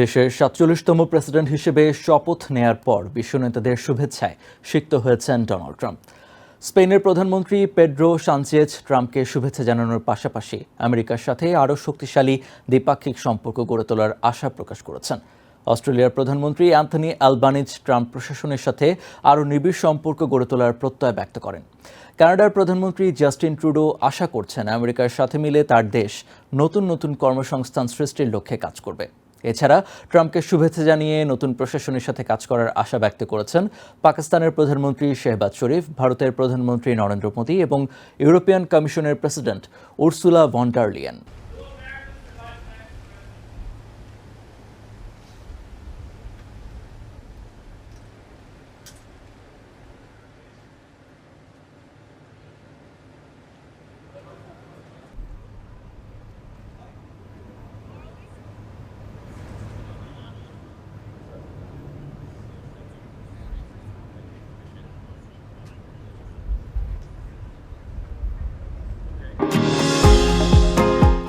দেশের সাতচল্লিশতম প্রেসিডেন্ট হিসেবে শপথ নেয়ার পর বিশ্ব নেতাদের শুভেচ্ছায় সিক্ত হয়েছেন ডোনাল্ড ট্রাম্প। স্পেনের প্রধানমন্ত্রী পেড্রো সানচেজ ট্রাম্পকে শুভেচ্ছা জানানোর পাশাপাশি আমেরিকার সাথে আরও শক্তিশালী দ্বিপাক্ষিক সম্পর্ক গড়ে তোলার আশা প্রকাশ করেছেন। অস্ট্রেলিয়ার প্রধানমন্ত্রী অ্যান্থনি অ্যালবানিজ ট্রাম্প প্রশাসনের সাথে আরও নিবিড় সম্পর্ক গড়ে তোলার প্রত্যয় ব্যক্ত করেন। কানাডার প্রধানমন্ত্রী জাস্টিন ট্রুডো আশা করছেন আমেরিকার সাথে মিলে তার দেশ নতুন নতুন কর্মসংস্থান সৃষ্টির লক্ষ্যে কাজ করবে। এছাড়া ট্রাম্পকে শুভেচ্ছা জানিয়ে নতুন প্রশাসনের সাথে কাজ করার আশা ব্যক্ত করেছেন পাকিস্তানের প্রধানমন্ত্রী শেহবাজ শরীফ, ভারতের প্রধানমন্ত্রী নরেন্দ্র মোদী এবং ইউরোপিয়ান কমিশনের president Ursula von der Leyen